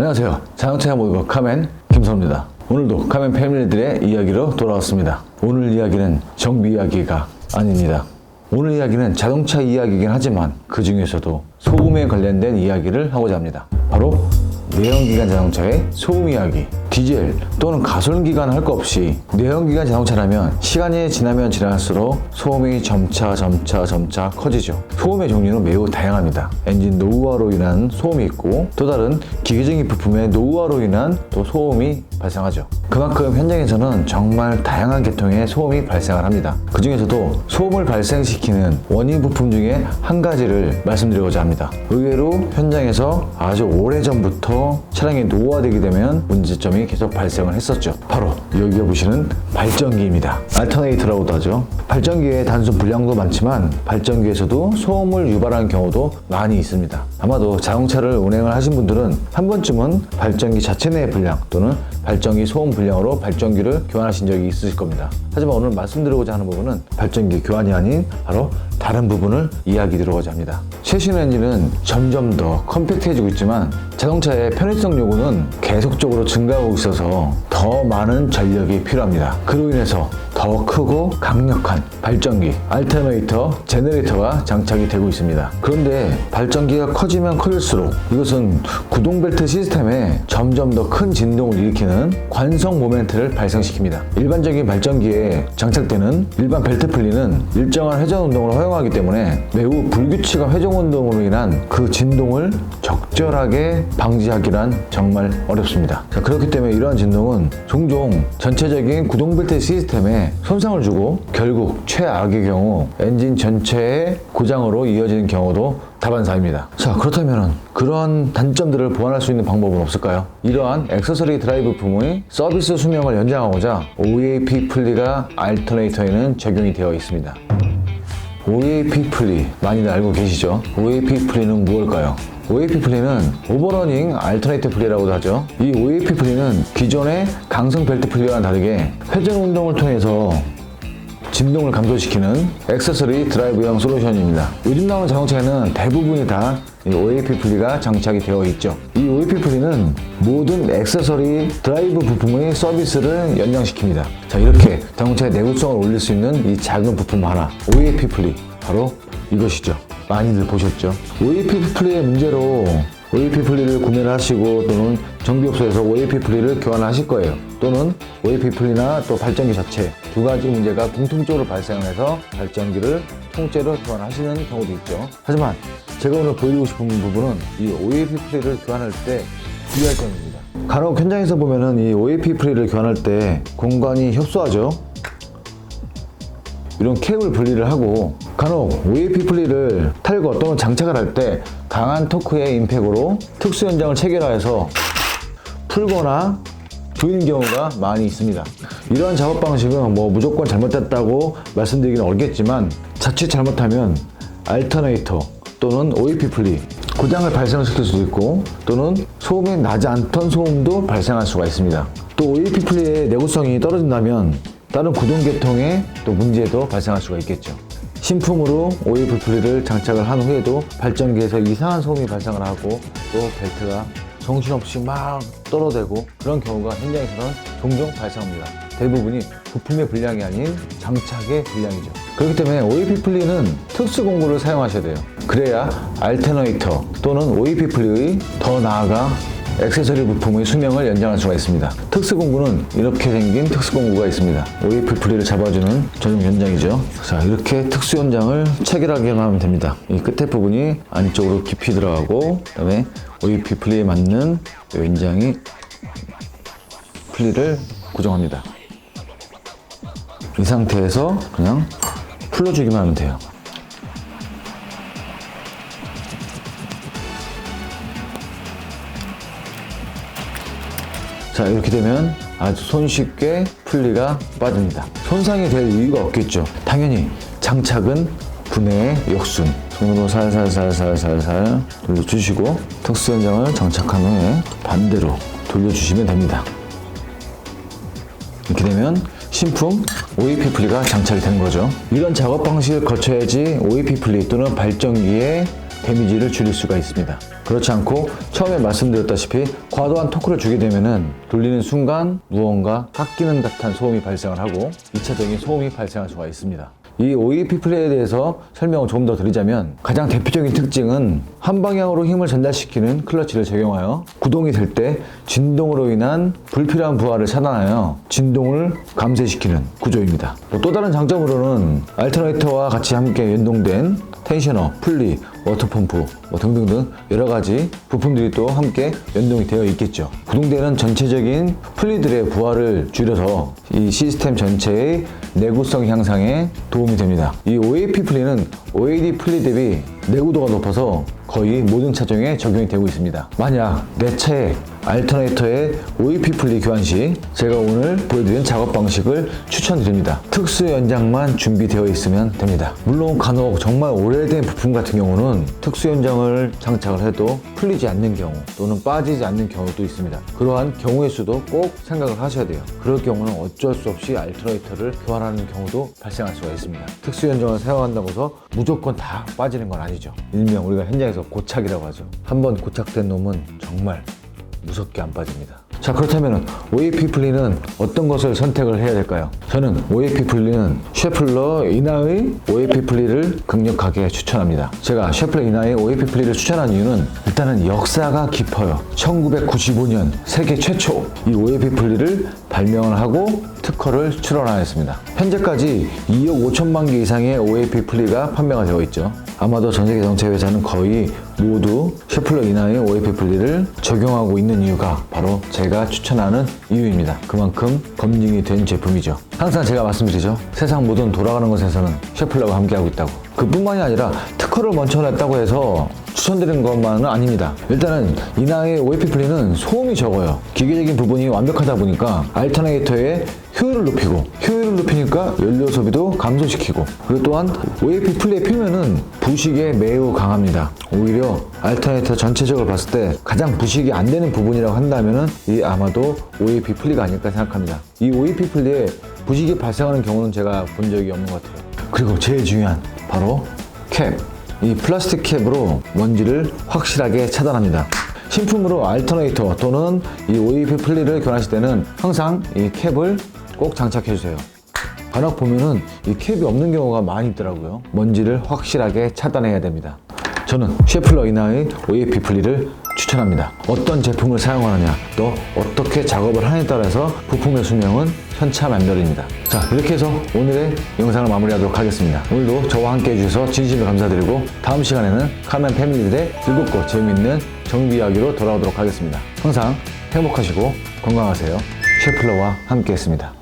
안녕하세요. 자동차 모의고 카멘 김선우입니다. 오늘도 카멘 패밀리들의 이야기로 돌아왔습니다. 오늘 이야기는 정비 이야기가 아닙니다. 오늘 이야기는 자동차 이야기이긴 하지만 그 중에서도 소음에 관련된 이야기를 하고자 합니다. 바로 내연기관 자동차의 소음 이야기. 디젤 또는 가솔린기관 할 거 없이 내연기관 자동차라면 시간이 지나면 지날수록 소음이 점차 점차 점차 커지죠. 소음의 종류는 매우 다양합니다. 엔진 노후화로 인한 소음이 있고 또 다른 기계적인 부품의 노후화로 인한 또 소음이 발생하죠. 그만큼 현장에서는 정말 다양한 계통의 소음이 발생을 합니다. 그 중에서도 소음을 발생시키는 원인 부품 중에 한 가지를 말씀드리고자 합니다. 의외로 현장에서 아주 오래전부터 차량이 노후화되게 되면 문제점이 계속 발생을 했었죠. 바로 여기가 보시는 발전기입니다. 알터네이터라고도 하죠. 발전기의 단순 불량도 많지만 발전기에서도 소음을 유발하는 경우도 많이 있습니다. 아마도 자동차를 운행을 하신 분들은 한 번쯤은 발전기 자체 내의 불량 또는 발전기 소음 불량으로 발전기를 교환하신 적이 있으실 겁니다. 하지만 오늘 말씀드리고자 하는 부분은 발전기 교환이 아닌 바로 다른 부분을 이야기 드리고자 합니다. 최신 엔진은 점점 더 컴팩트해지고 있지만 자동차의 편의성 요구는 계속적으로 증가하고 있어서 더 많은 전력이 필요합니다. 그로 인해서 더 크고 강력한 발전기, 알터네이터, 제너레이터가 장착이 되고 있습니다. 그런데 발전기가 커지면 커질수록 이것은 구동벨트 시스템에 점점 더 큰 진동을 일으키는 관성 모멘트를 발생시킵니다. 일반적인 발전기에 장착되는 일반 벨트 플리는 일정한 회전 운동을 허용하기 때문에 매우 불규칙한 회전 운동으로 인한 그 진동을 적절하게 방지하기란 정말 어렵습니다. 자, 그렇기 때문에 이러한 진동은 종종 전체적인 구동벨트 시스템에 손상을 주고 결국 최악의 경우 엔진 전체의 고장으로 이어지는 경우도 다반사입니다. 자, 그렇다면 그러한 단점들을 보완할 수 있는 방법은 없을까요? 이러한 액세서리 드라이브 부품의 서비스 수명을 연장하고자 OAP 플리가 알터네이터에는 적용이 되어 있습니다. OAP 플리 많이들 알고 계시죠? OAP 플리는 무엇일까요? OAP 플리는 오버러닝 알터네이트 플리라고도 하죠. 이 OAP 플리는 기존의 강성 벨트 플리와는 다르게 회전 운동을 통해서 진동을 감소시키는 액세서리 드라이브형 솔루션입니다. 요즘 나오는 자동차에는 대부분이 다이 OAP 플리가 장착이 되어 있죠. 이 OAP 플리는 모든 액세서리 드라이브 부품의 서비스를 연장시킵니다. 자, 이렇게 자동차의 내구성을 올릴 수 있는 이 작은 부품 하나, OAP 플리. 바로 이것이죠. 많이들 보셨죠? OAP 플리의 문제로 OAP 플리를 구매를 하시고 또는 정비업소에서 OAP 플리를 교환하실 거예요. 또는 OAP 플리나 또 발전기 자체 두 가지 문제가 공통적으로 발생해서 발전기를 통째로 교환하시는 경우도 있죠. 하지만 제가 오늘 보여드리고 싶은 부분은 이 OAP 플리를 교환할 때 주의할 점입니다. 간혹 현장에서 보면은 이 OAP 플리를 교환할 때 공간이 협소하죠. 이런 케이블 분리를 하고 간혹 OAP 플리를 탈거 또는 장착을 할 때 강한 토크의 임팩으로 특수 현장을 체결하여서 풀거나 조이는 경우가 많이 있습니다. 이러한 작업 방식은 뭐 무조건 잘못됐다고 말씀드리기는 어렵겠지만 자칫 잘못하면 알터네이터 또는 OAP 플리 고장을 발생시킬 수도 있고 또는 소음이 나지 않던 소음도 발생할 수가 있습니다. 또 OAP 플리의 내구성이 떨어진다면 다른 구동 계통에 또 문제도 발생할 수가 있겠죠. 신품으로 OAP 플리를 장착을 한 후에도 발전기에서 이상한 소음이 발생을 하고 또 벨트가 정신없이 막 떨어대고 그런 경우가 현장에서는 종종 발생합니다. 대부분이 부품의 불량이 아닌 장착의 불량이죠. 그렇기 때문에 OAP 플리는 특수 공구를 사용하셔야 돼요. 그래야 알테너이터 또는 OAP 플리의 더 나아가 액세서리 부품의 수명을 연장할 수가 있습니다. 특수 공구는 이렇게 생긴 특수 공구가 있습니다. OAP 플리를 잡아주는 전용 연장이죠. 자, 이렇게 특수 연장을 체결하기만 하면 됩니다. 이 끝에 부분이 안쪽으로 깊이 들어가고, 그 다음에 OAP 플리에 맞는 이 연장이 플리를 고정합니다. 이 상태에서 그냥 풀러주기만 하면 돼요. 자 이렇게 되면 아주 손쉽게 플리가 빠집니다. 손상이 될 이유가 없겠죠. 당연히 장착은 분해의 역순. 손으로 살살살살살살 돌려주시고 특수 현장을 장착한 후에 반대로 돌려주시면 됩니다. 이렇게 되면 신품 OEP 플리가 장착이 되는 거죠. 이런 작업 방식을 거쳐야지 OEP 플리 또는 발전기의 데미지를 줄일 수가 있습니다. 그렇지 않고 처음에 말씀드렸다시피 과도한 토크를 주게 되면은 돌리는 순간 무언가 깎이는 듯한 소음이 발생을 하고 2차적인 소음이 발생할 수가 있습니다. 이 OEP 플레이에 대해서 설명을 조금 더 드리자면 가장 대표적인 특징은 한 방향으로 힘을 전달시키는 클러치를 적용하여 구동이 될 때 진동으로 인한 불필요한 부하를 차단하여 진동을 감쇄시키는 구조입니다. 뭐또 다른 장점으로는 알터네이터와 같이 함께 연동된 텐셔너, 풀리, 워터펌프 뭐 등등등 여러 가지 부품들이 또 함께 연동이 되어 있겠죠. 구동되는 전체적인 풀리들의 부하를 줄여서 이 시스템 전체의 내구성 향상에 도움이 됩니다. 이 OAP 풀리는 OAD 풀리 대비 내구도가 높아서 거의 모든 차종에 적용이 되고 있습니다. 만약 내 차에 알터네이터의 OEP 풀리 교환 시 제가 오늘 보여드린 작업 방식을 추천드립니다. 특수 연장만 준비되어 있으면 됩니다. 물론 간혹 정말 오래된 부품 같은 경우는 특수 연장을 장착을 해도 풀리지 않는 경우 또는 빠지지 않는 경우도 있습니다. 그러한 경우의 수도 꼭 생각을 하셔야 돼요. 그럴 경우는 어쩔 수 없이 알터네이터를 교환하는 경우도 발생할 수가 있습니다. 특수 연장을 사용한다고 해서 무조건 다 빠지는 건 아니죠. 일명 우리가 현장에서 고착이라고 하죠. 한번 고착된 놈은 정말 무섭게 안 빠집니다. 자 그렇다면 OAP 플리는 어떤 것을 선택을 해야 될까요? 저는 OAP 플리는 쉐플러 이나의 OAP 플리를 강력하게 추천합니다. 제가 쉐플러 이나의 OAP 플리를 추천한 이유는 일단은 역사가 깊어요. 1995년 세계 최초 이 OAP 플리를 발명을 하고 특허를 출원하였습니다. 현재까지 2억 5천만 개 이상의 OAP 플리가 판매가 되어 있죠. 아마도 전 세계 정체 회사는 거의 모두 셰플러 이나의 OAP 플리를 적용하고 있는 이유가 바로 제가 추천하는 이유입니다. 그만큼 검증이 된 제품이죠. 항상 제가 말씀드리죠. 세상 모든 돌아가는 것에서는 셰플러가 함께하고 있다고. 그뿐만이 아니라 특허를 먼저 냈다고 해서 추천드리는 것만은 아닙니다. 일단은 이나의 OAP 플리는 소음이 적어요. 기계적인 부분이 완벽하다 보니까 알터네이터의 효율을 높이고 효율을 높이니까 연료 소비도 감소시키고 그리고 또한 OAP 플리의 표면은 부식에 매우 강합니다. 오히려 알터네이터 전체적으로 봤을 때 가장 부식이 안 되는 부분이라고 한다면은 이 아마도 OAP 플리가 아닐까 생각합니다. 이 OAP 플리에 부식이 발생하는 경우는 제가 본 적이 없는 것 같아요. 그리고 제일 중요한 바로 캡. 이 플라스틱 캡으로 먼지를 확실하게 차단합니다. 신품으로 알터네이터 또는 이 OEP 플리를 교환하실 때는 항상 이 캡을 꼭 장착해 주세요. 간혹 보면은 이 캡이 없는 경우가 많이 있더라고요. 먼지를 확실하게 차단해야 됩니다. 저는 셰플러 이나의 OEP 플리를 추천합니다. 어떤 제품을 사용하느냐, 또 어떻게 작업을 하느냐에 따라서 부품의 수명은 천차만별입니다. 자, 이렇게 해서 오늘의 영상을 마무리하도록 하겠습니다. 오늘도 저와 함께 해주셔서 진심으로 감사드리고 다음 시간에는 카멘 패밀리들의 즐겁고 재미있는 정비 이야기로 돌아오도록 하겠습니다. 항상 행복하시고 건강하세요. 셰플러와 함께 했습니다.